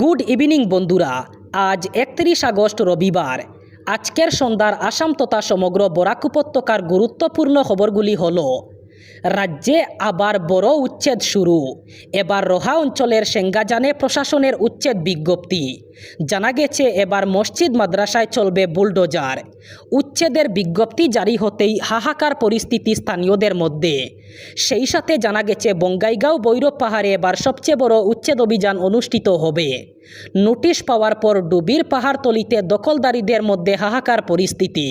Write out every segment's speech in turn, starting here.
Good evening বন্ধুরা। আজ একত্রিশ আগস্ট রবিবার। আজকের সন্ধ্যার আসাম তথা সমগ্র বরাক উপত্যকার গুরুত্বপূর্ণ খবরগুলি হল রাজ্যে আবার বড় উচ্ছেদ শুরু। এবার রোহা অঞ্চলের সেঙ্গাজানে প্রশাসনের উচ্ছেদ বিজ্ঞপ্তি। জানা গেছে, এবার মসজিদ মাদ্রাসায় চলবে বুলডোজার। উচ্ছেদের বিজ্ঞপ্তি জারি হতেই হাহাকার পরিস্থিতি স্থানীয়দের মধ্যে। সেই সাথে জানা গেছে, বঙ্গাইগাঁও বৈরব পাহাড়ে এবার সবচেয়ে বড় উচ্ছেদ অভিযান অনুষ্ঠিত হবে। নোটিশ পাওয়ার পর ডুবির পাহাড়তলিতে দখলদারীদের মধ্যে হাহাকার পরিস্থিতি।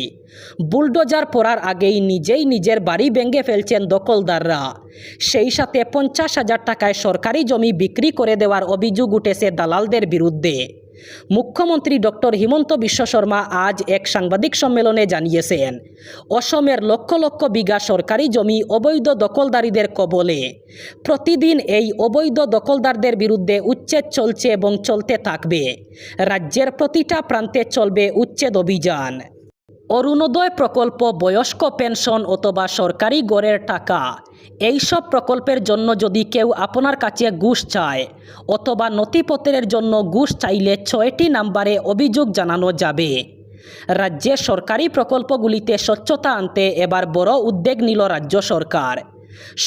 বুলডোজার পড়ার আগেই নিজেই নিজের বাড়ি ভেঙে ফেলছেন দখলদাররা। সেই সাথে পঞ্চাশ হাজার টাকায় সরকারি জমি বিক্রি করে দেওয়ার অভিযোগ উঠেছে দালালদের বিরুদ্ধে। মুখ্যমন্ত্রী ডক্টর হিমন্ত বিশ্ব শর্মা আজ এক সাংবাদিক সম্মেলনে জানিয়েছেন, অসমের লক্ষ লক্ষ বিঘা সরকারি জমি অবৈধ দখলদারীদের কবলে। প্রতিদিন এই অবৈধ দখলদারদের বিরুদ্ধে উচ্ছেদ চলছে এবং চলতে থাকবে। রাজ্যের প্রতিটা প্রান্তে চলবে উচ্ছেদ অভিযান। অরুণোদয় প্রকল্প বয়স্ক পেনশন অথবা সরকারি গড়ের টাকা। এইসব প্রকল্পের জন্য যদি কেউ আপনার কাছে ঘুষ চায় অথবা নথিপত্রের জন্য ঘুষ চাইলে ছয়টি নাম্বারে অভিযোগ জানানো যাবে। রাজ্যে সরকারি প্রকল্পগুলিতে স্বচ্ছতা আনতে এবার বড় উদ্যোগ নিল রাজ্য সরকার।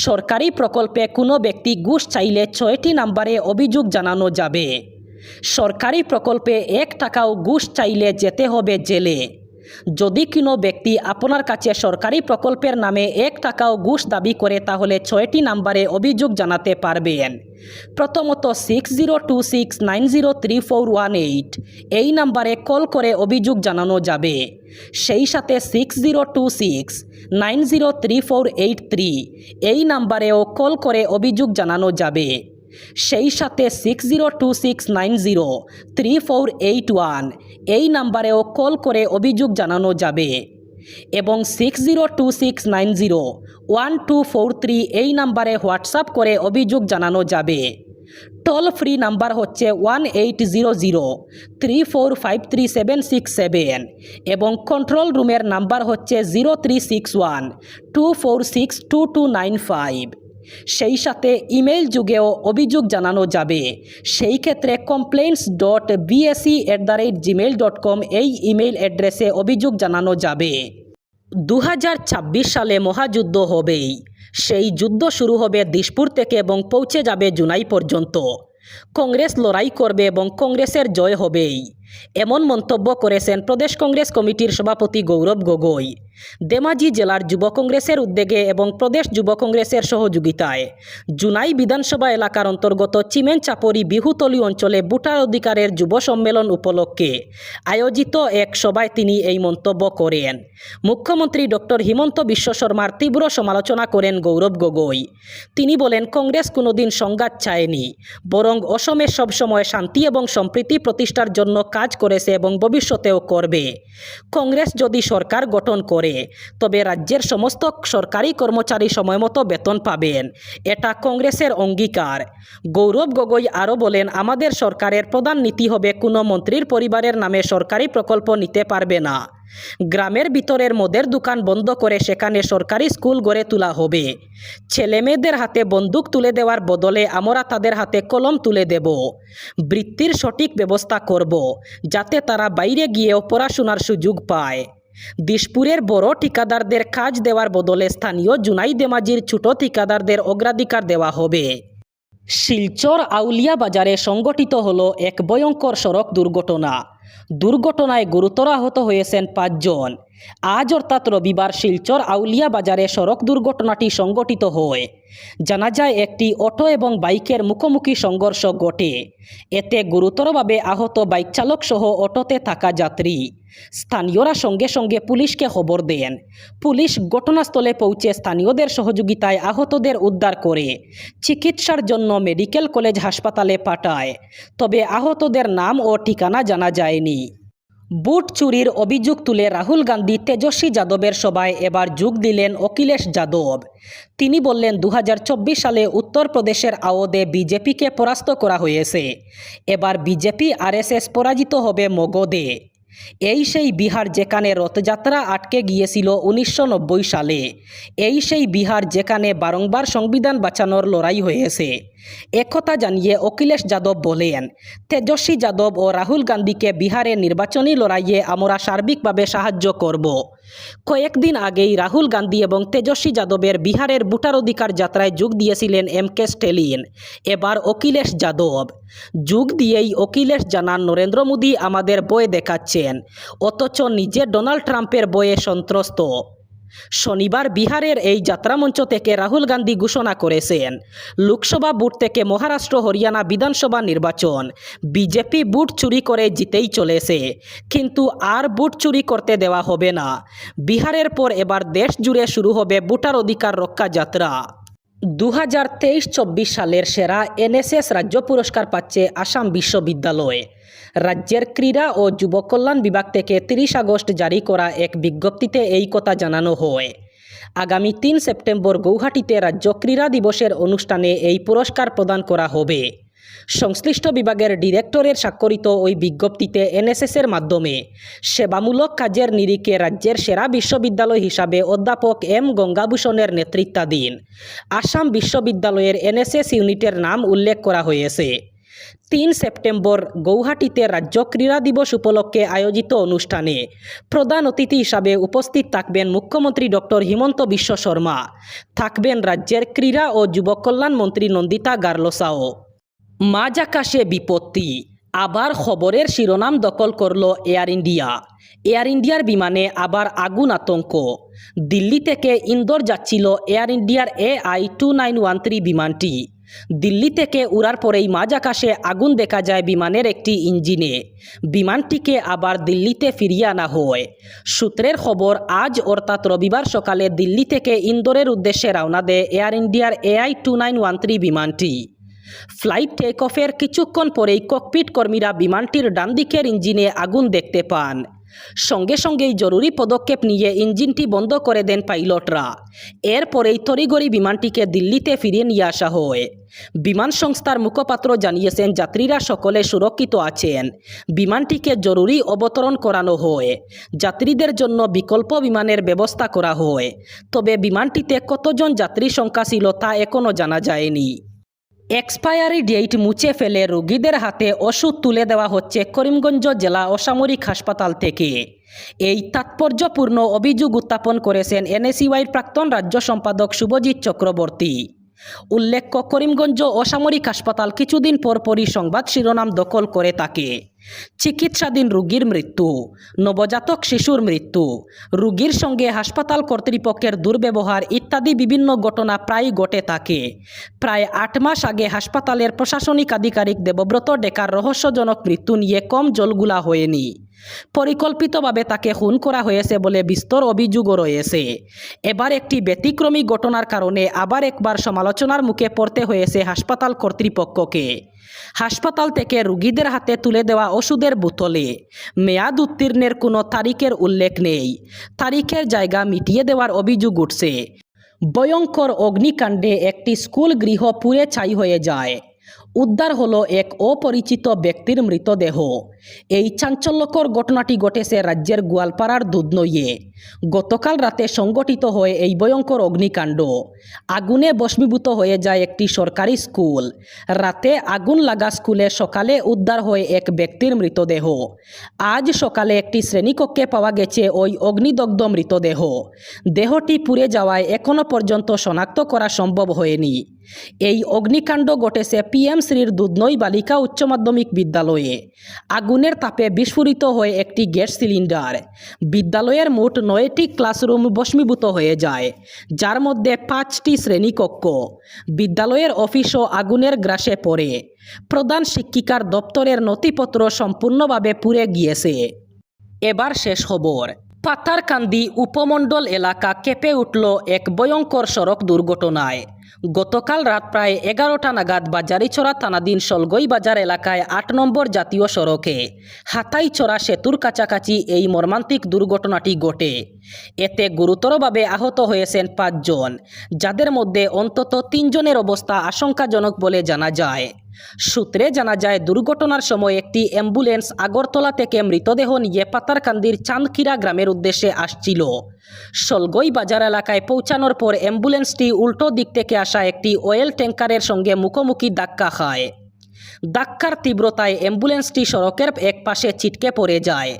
সরকারি প্রকল্পে কোনো ব্যক্তি ঘুষ চাইলে ছয়টি নাম্বারে অভিযোগ জানানো যাবে। সরকারি প্রকল্পে এক টাকাও ঘুষ চাইলে যেতে হবে জেলে। যদি কোনো ব্যক্তি আপনার কাছে সরকারি প্রকল্পের নামে এক টাকাও ঘুষ দাবি করে, তাহলে ছয়টি নাম্বারে অভিযোগ জানাতে পারবেন। প্রথমত six zero two six nine zero three four one eight এই নাম্বারে কল করে অভিযোগ জানানো যাবে। সেই সাথে six zero two six nine zero three four eight three এই নাম্বারেও কল করে অভিযোগ জানানো যাবে। সেই সাথে six zero two six nine zero three four eight one এই নাম্বারেও কল করে অভিযোগ জানানো যাবে এবং six zero two six nine zero one two four three এই নাম্বারে হোয়াটসঅ্যাপ করে অভিযোগ জানানো যাবে। টোল ফ্রি নাম্বার হচ্ছে one eight zero zero three four five three seven six seven এবং কন্ট্রোল রুমের নাম্বার হচ্ছে zero three six one two four six two two nine five সেই সাথে ইমেল যুগেও অভিযোগ জানানো যাবে। সেই ক্ষেত্রে complaints dot BAC at the rate Gmail dot com এই ইমেল অ্যাড্রেসে অভিযোগ জানানো যাবে। দুহাজার ছাব্বিশ সালে মহাযুদ্ধ হবেই। সেই যুদ্ধ শুরু হবে দিশপুর থেকে এবং পৌঁছে যাবে জুনাই পর্যন্ত। কংগ্রেস লড়াই করবে এবং কংগ্রেসের জয় হবেই। এমন মন্তব্য করেছেন প্রদেশ কংগ্রেস কমিটির সভাপতি গৌরব গগৈ। দেমাজি জেলার যুব কংগ্রেসের উদ্যোগে এবং প্রদেশ যুব কংগ্রেসের সহযোগিতায় জুনাই বিধানসভা এলাকার অন্তর্গত চিমেন চাপরি বিহুতলি অঞ্চলে ভোটার অধিকারের যুব সম্মেলন উপলক্ষে আয়োজিত এক সভায় তিনি এই মন্তব্য করেন। মুখ্যমন্ত্রী ডক্টর হিমন্ত বিশ্ব শর্মার তীব্র সমালোচনা করেন গৌরব গগৈ। তিনি বলেন, কংগ্রেস কোনোদিন সংঘাত চায়নি বরং অসমে সবসময় শান্তি এবং সম্প্রীতি প্রতিষ্ঠার জন্য কাজ করেছে এবং ভবিষ্যতেও করবে। কংগ্রেস যদি সরকার গঠন করে, তবে রাজ্যের সমস্ত সরকারি কর্মচারী সময়মতো বেতন পাবেন। এটা কংগ্রেসের অঙ্গীকার। গৌরব গগৈ আরও বলেন, আমাদের সরকারের প্রধান নীতি হবে কোনো মন্ত্রীর পরিবারের নামে সরকারি প্রকল্প নিতে পারবে না। গ্রামের ভিতরের মদের দোকান বন্ধ করে সেখানে সরকারি স্কুল গড়ে তোলা হবে। ছেলেমেয়েদের হাতে বন্দুক তুলে দেওয়ার বদলে আমরা তাদের হাতে কলম তুলে দেব। বৃত্তির সঠিক ব্যবস্থা করব, যাতে তারা বাইরে গিয়েও পড়াশোনার সুযোগ পায়। দিশপুরের বড় ঠিকাদারদের কাজ দেওয়ার বদলে স্থানীয় জুনাই দেমাজির ছোট ঠিকাদারদের অগ্রাধিকার দেওয়া হবে। শিলচর আউলিয়া বাজারে সংগঠিত হলো এক ভয়ঙ্কর সড়ক দুর্ঘটনা। দুর্ঘটনায় গুরুতর আহত হয়েছেন পাঁচজন। আজ অর্থাৎ রবিবার শিলচর আউলিয়া বাজারে সড়ক দুর্ঘটনাটি সংগঠিত হয়। জানা যায়, একটি অটো এবং বাইকের মুখোমুখি সংঘর্ষ ঘটে। এতে গুরুতরভাবে আহত বাইক চালক সহ অটোতে থাকা যাত্রী। স্থানীয়রা সঙ্গে সঙ্গে পুলিশকে খবর দেন। পুলিশ ঘটনাস্থলে পৌঁছে স্থানীয়দের সহযোগিতায় আহতদের উদ্ধার করে, চিকিৎসার জন্য মেডিকেল কলেজ হাসপাতালে পাঠায়। তবে আহতদের নাম ও ঠিকানা জানা যায়নি। বুট চুরির অভিযোগ তুলে রাহুল গান্ধী তেজস্বী যাদবের সভায় এবার যোগ দিলেন অখিলেশ যাদব। তিনি বললেন দু হাজার চব্বিশ সালে উত্তরপ্রদেশের আওদে বিজেপিকে পরাস্ত করা হয়েছে। এবার বিজেপি আরএসএস পরাজিত হবে মগধে। এই সেই বিহার যেখানে রথযাত্রা আটকে গিয়েছিল উনিশশো নব্বই সালে। এই সেই বিহার যেখানে বারংবার সংবিধান বাঁচানোর লড়াই হয়েছে। একথা জানিয়ে অখিলেশ যাদব বলেন, তেজস্বী যাদব ও রাহুল গান্ধীকে বিহারে নির্বাচনী লড়াইয়ে আমরা সার্বিকভাবে সাহায্য করব। কয়েকদিন আগেই রাহুল গান্ধী এবং তেজস্বী যাদবের বিহারের ভোটার অধিকার যাত্রায় যোগ দিয়েছিলেন এম কে স্টেলিন। এবার অখিলেশ যাদব। যোগ দিয়েই অখিলেশ জানান, নরেন্দ্র মোদী আমাদের বয়ে দেখাচ্ছেন। অথচ নিজে ডোনাল্ড ট্রাম্পের বয়ে সন্ত্রস্ত। শনিবার বিহারের এই যাত্রামঞ্চ থেকে রাহুল গান্ধী ঘোষণা করেছেন, লোকসভা বুট থেকে মহারাষ্ট্র, হরিয়ানা বিধানসভা নির্বাচন। বিজেপি বুট চুরি করে জিতেই চলেছে, কিন্তু আর বুট চুরি করতে দেওয়া হবে না। বিহারের পর এবার দেশ জুড়ে শুরু হবে বুটার অধিকার রক্ষা যাত্রা। দু হাজার তেইশ চব্বিশ সালের সেরা এনএসএস রাজ্য পুরস্কার পাচ্ছে আসাম বিশ্ববিদ্যালয়ে। রাজ্যের ক্রীড়া ও যুবকল্যাণ বিভাগ থেকে তিরিশ আগস্ট জারি করা এক বিজ্ঞপ্তিতে এই কথা জানানো হয়। আগামী তিন সেপ্টেম্বর গৌহাটিতে রাজ্য ক্রীড়া দিবসের অনুষ্ঠানে এই পুরস্কার প্রদান করা হবে। সংশ্লিষ্ট বিভাগের ডিরেক্টরের স্বাক্ষরিত ওই বিজ্ঞপ্তিতে এনএসএসের মাধ্যমে সেবামূলক কাজের নিরিখে রাজ্যের সেরা বিশ্ববিদ্যালয় হিসাবে অধ্যাপক এম গঙ্গাভূষণের নেতৃত্বাধীন আসাম বিশ্ববিদ্যালয়ের এনএসএস ইউনিটের নাম উল্লেখ করা হয়েছে। তিন সেপ্টেম্বর গৌহাটিতে রাজ্য ক্রীড়া দিবস উপলক্ষে আয়োজিত অনুষ্ঠানে প্রধান অতিথি হিসাবে উপস্থিত থাকবেন মুখ্যমন্ত্রী ডক্টর হিমন্ত বিশ্ব শর্মা, থাকবেন রাজ্যের ক্রীড়া ও যুব কল্যাণ মন্ত্রী নন্দিতা গার্লোসাও। মাঝ আকাশে বিপত্তি। আবার খবরের শিরোনাম দখল করল এয়ার ইন্ডিয়া। এয়ার ইন্ডিয়ার বিমানে আবার আগুন আতঙ্ক। দিল্লি থেকে ইন্দোর যাচ্ছিল এয়ার ইন্ডিয়ার A I two nine one three বিমানটি। দিল্লি থেকে উড়ার পরেই মাঝ আকাশে আগুন দেখা যায় বিমানের একটি ইঞ্জিনে। বিমানটিকে আবার দিল্লিতে ফিরিয়ে আনা হয়। সূত্রের খবর, আজ অর্থাৎ রবিবার সকালে দিল্লি থেকে ইন্দোরের উদ্দেশ্যে রওনা দেয় এয়ার ইন্ডিয়ার AI two nine one three বিমানটি। ফ্লাইট টেক অফের কিছুক্ষণ পরেই ককপিট কর্মীরা বিমানটির ডান দিকের ইঞ্জিনে আগুন দেখতে পান। সঙ্গে সঙ্গেই জরুরি পদক্ষেপ নিয়ে ইঞ্জিনটি বন্ধ করে দেন পাইলটরা। এরপরেই তড়িগড়ি বিমানটিকে দিল্লিতে ফিরিয়ে নিয়ে আসা হয়। বিমান সংস্থার মুখপাত্র জানিয়েছেন, যাত্রীরা সকলে সুরক্ষিত আছেন। বিমানটিকে জরুরি অবতরণ করানো হয়। যাত্রীদের জন্য বিকল্প বিমানের ব্যবস্থা করা হয়। তবে বিমানটিতে কতজন যাত্রী সংখ্যা ছিল তা এখনও জানা যায়নি। এক্সপায়ারি ডেট মুছে ফেলে রোগীদের হাতে ওষুধ তুলে দেওয়া হচ্ছে করিমগঞ্জ জেলা অসামরিক হাসপাতাল থেকে। এই তাৎপর্যপূর্ণ অভিযোগ উত্থাপন করেছেন এনএসিওয়াইয়ের প্রাক্তন রাজ্য সম্পাদক শুভজিৎ চক্রবর্তী। উল্লেখ্য করিমগঞ্জ অসামরিক হাসপাতাল কিছুদিন পরপরই সংবাদ শিরোনাম দখল করে থাকে চিকিৎসাধীন রোগীর মৃত্যু, নবজাতক শিশুর মৃত্যু, রোগীর সঙ্গে হাসপাতাল কর্তৃপক্ষের দুর্ব্যবহার ইত্যাদি বিভিন্ন ঘটনা প্রায় ঘটে থাকে প্রায় আট মাস আগে হাসপাতালের প্রশাসনিক আধিকারিক দেবব্রত ডেকার রহস্যজনক মৃত্যু নিয়ে কম জলগুলা হয়নি। পরিকল্পিতভাবে তাকে খুন করা হয়েছে বলে বিস্তর অভিযোগও রয়েছে। এবার একটি ব্যতিক্রমী ঘটনার কারণে আবার একবার সমালোচনার মুখে পড়তে হয়েছে হাসপাতাল কর্তৃপক্ষকে। হাসপাতাল থেকে রুগীদের হাতে তুলে দেওয়া ওষুধের বোতলে। মেয়াদ উত্তীর্ণের কোনো তারিখের উল্লেখ নেই। তারিখের জায়গা মিটিয়ে দেওয়ার অভিযোগ উঠছে। ভয়ঙ্কর অগ্নিকাণ্ডে একটি স্কুল গৃহ পুড়ে ছাই হয়ে যায়। উদ্ধার হলো এক অপরিচিত ব্যক্তির মৃতদেহ। এই চাঞ্চল্যকর ঘটনাটি ঘটেছে রাজ্যের গোয়ালপাড়ার দুধনইয়ে গতকাল রাতে সংগঠিত হয় এই ভয়ঙ্কর অগ্নিকাণ্ড। আগুনে ভস্মীভূত হয়ে যায় একটি সরকারি স্কুল। রাতে আগুন লাগা স্কুলে সকালে উদ্ধার হয় এক ব্যক্তির মৃতদেহ। আজ সকালে একটি শ্রেণীকক্ষে পাওয়া গেছে ওই অগ্নিদগ্ধ মৃতদেহ। দেহটি পুড়ে যাওয়ায় এখনও পর্যন্ত শনাক্ত করা সম্ভব হয়নি। এই অগ্নিকাণ্ড ঘটেছে পিএম শ্রীর দুধনই বালিকা উচ্চ মাধ্যমিক বিদ্যালয়ে। আগুনের তাপে বিস্ফোরিত হয়ে একটি গ্যাস সিলিন্ডার। বিদ্যালয়ের মোট নয়টি ক্লাসরুম ভস্মীভূত হয়ে যায়, যার মধ্যে পাঁচটি শ্রেণীকক্ষ। বিদ্যালয়ের অফিসও আগুনের গ্রাসে পড়ে। প্রধান শিক্ষিকার দপ্তরের নথিপত্র সম্পূর্ণভাবে পুড়ে গিয়েছে। এবার শেষ খবর। পাতারকান্দি উপমণ্ডল এলাকা কেঁপে উঠল এক ভয়ঙ্কর সড়ক দুর্ঘটনায়। গতকাল রাত প্রায় এগারোটা নাগাদ বাজারিছড়া থানাধীন সলগই বাজার এলাকায় আট নম্বর জাতীয় সড়কে হাতাইছড়া সেতুর কাছাকাছি এই মর্মান্তিক দুর্ঘটনাটি ঘটে। এতে গুরুতরভাবে আহত হয়েছেন পাঁচজন, যাদের মধ্যে অন্তত তিনজনের অবস্থা আশঙ্কাজনক বলে জানা যায়। সূত্রে জানা যায়, দুর্ঘটনার সময় একটি অ্যাম্বুলেন্স আগরতলা থেকে মৃতদেহ নিয়ে পাতারকান্দির চাঁদকিরা গ্রামের উদ্দেশ্যে আসছিল। সলগই বাজার এলাকায় পৌঁছানোর পর অ্যাম্বুলেন্সটি উল্টো দিক থেকে আসা একটি অয়েল ট্যাঙ্কারের সঙ্গে মুখোমুখি ধাক্কা খায়। ধাক্কার তীব্রতায় অ্যাম্বুলেন্সটি সড়কের এক পাশে ছিটকে পড়ে যায়।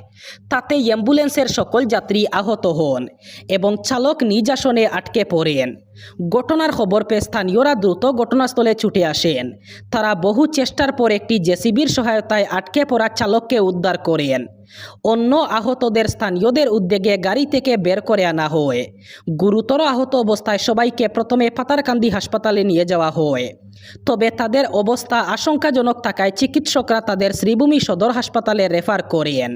তাতে অ্যাম্বুলেন্সের সকল যাত্রী আহত হন এবং চালক নিজ আসনে আটকে পড়েন। ঘটনার খবর পেয়ে স্থানীয়রা দ্রুত ঘটনাস্থলে ছুটে আসেন। তারা বহু চেষ্টার পর একটি জেসিবির সহায়তায় আটকে পড়া চালককে উদ্ধার করেন। অন্য আহতদের স্থানীয়দের উদ্যোগে গাড়ি থেকে বের করে আনা হয়। গুরুতর আহত অবস্থায় সবাইকে প্রথমে পাতারকান্দি হাসপাতালে নিয়ে যাওয়া হয়। তবে তাদের অবস্থা আশঙ্কাজনক থাকায় চিকিৎসকরা তাদের শ্রীভূমি সদর হাসপাতালে রেফার করেন।